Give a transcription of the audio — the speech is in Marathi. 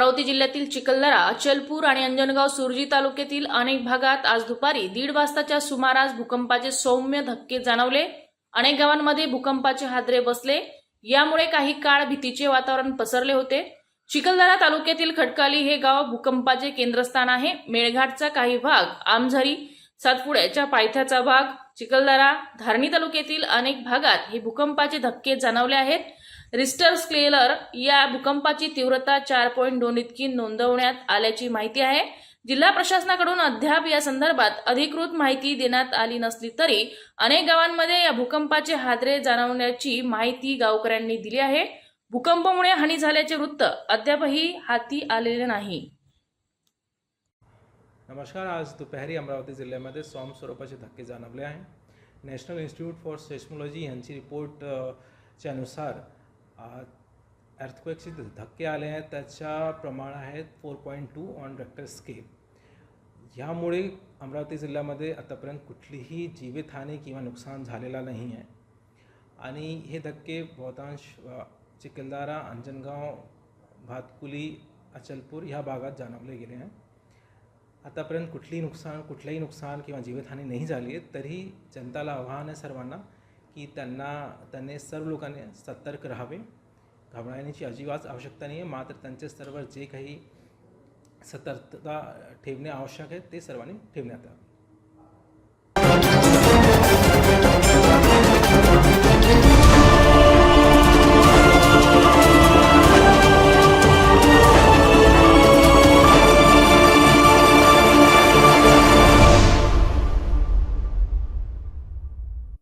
अमरावती जिल्ह्यातील चिखलदरा अचलपूर आणि अंजनगाव सुरजी तालुक्यातील अनेक भागात आज दुपारी दीड वाजताच्या सुमारास भूकंपाचे सौम्य धक्के जाणवले. अनेक गावांमध्ये भूकंपाचे हादरे बसले. यामुळे काही काळ भीतीचे वातावरण पसरले होते. चिखलदरा तालुक्यातील खटकाली हे गाव भूकंपाचे केंद्रस्थान आहे. मेळघाटचा काही भाग आमझरी सातपुड्याच्या पायथ्याचा भाग चिखलदरा धारणी तालुक्यातील अनेक भागात हे भूकंपाचे धक्के जाणवले आहेत. रिस्टर स्केलर या भूकंपाची तीव्रता चार पॉईंट दोन इतकी नोंदवण्यात आल्याची माहिती आहे. जिल्हा प्रशासनाकडून अद्याप या संदर्भात अधिकृत माहिती देण्यात आली नसली तरी अनेक गावांमध्ये या भूकंपाचे हादरे जाणवण्याची माहिती गावकऱ्यांनी दिली आहे. भूकंपामुळे हानी झाल्याचे वृत्त अद्यापही हाती आलेले नाही. नमस्कार आज दुपारी अमरावती जिल्ह्यामध्ये सॉम स्वरूपाचे धक्के जाणवले आहे नॅशनल इन्स्टिट्यूट फॉर सेस्मॉलॉजी यांची रिपोर्ट च्या अनुसार अर्थक्वेकचे धक्के आले आहेत त्याच्या प्रमाण आहेत four point two on Richter scale ह्यामुळे अमरावती जिल्ह्यामध्ये आतापर्यंत कुठलीही जीवितहानी किंवा नुकसान झालेला नाही आहे. आणि हे धक्के बहुतांश चिखलदारा अंजनगाव भातकुली अचलपूर ह्या भागात जाणवले गेले आहे आतापर्यंत कुठलीही नुकसान कुठलंही नुकसान किंवा जीवितहानी नाही झाली आहे तरी जनताला आव्हान आहे सर्वांना की त्यांना त्यांनी सर्व लोकांनी सतर्क राहावे. घाबरण्याची अजिबात आवश्यकता नाही आहे मात्र त्यांचे सर्व जे काही सतर्कता ठेवणे आवश्यक आहे ते सर्वांनी ठेवण्यात यावे.